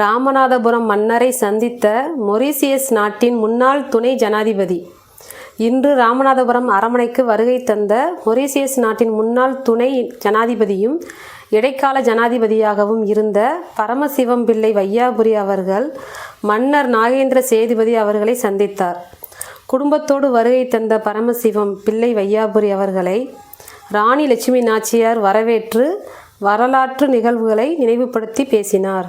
ராமநாதபுரம் மன்னரை சந்தித்த மொரீசியஸ் நாட்டின் முன்னாள் துணை ஜனாதிபதி. இன்று ராமநாதபுரம் அரண்மனைக்கு வருகை தந்த மொரீசியஸ் நாட்டின் முன்னாள் துணை ஜனாதிபதியும் இடைக்கால ஜனாதிபதியாகவும் இருந்த பரமசிவம் பிள்ளை வையாபுரி அவர்கள் மன்னர் நாகேந்திர சேதுபதி அவர்களை சந்தித்தார். குடும்பத்தோடு வருகை தந்த பரமசிவம் பிள்ளை வையாபுரி அவர்களை ராணி லட்சுமி நாச்சியார் வரவேற்று வரலாற்று நிகழ்வுகளை நினைவுபடுத்தி பேசினார்.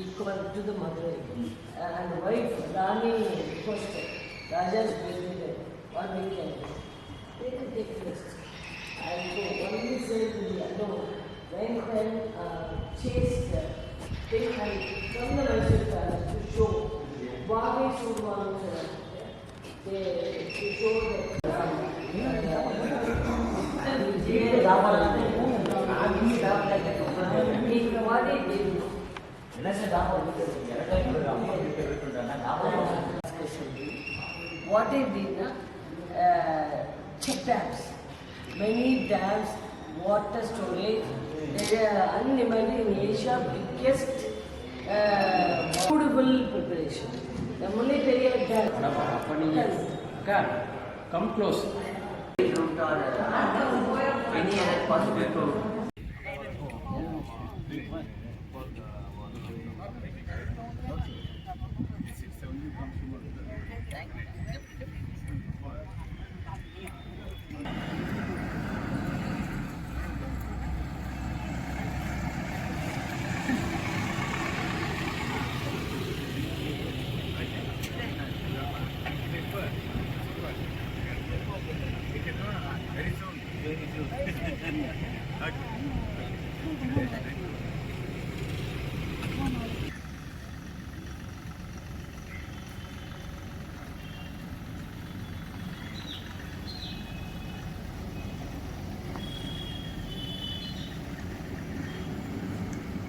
equal to the Madurai. And wife Rani requested Raja's birthday the weekend. They could take rest. And so only said India, no, when then uh, chased Big Hari from the Mysore palace to show Bhagi want to show the. What have been uh, check dams? Many dams, water storage. Uh, unimagined in Asia, biggest uh, foodable preparation. The military dam. Can come close. Any other possible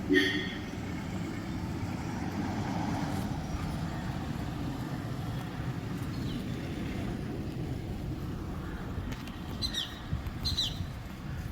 Yeah.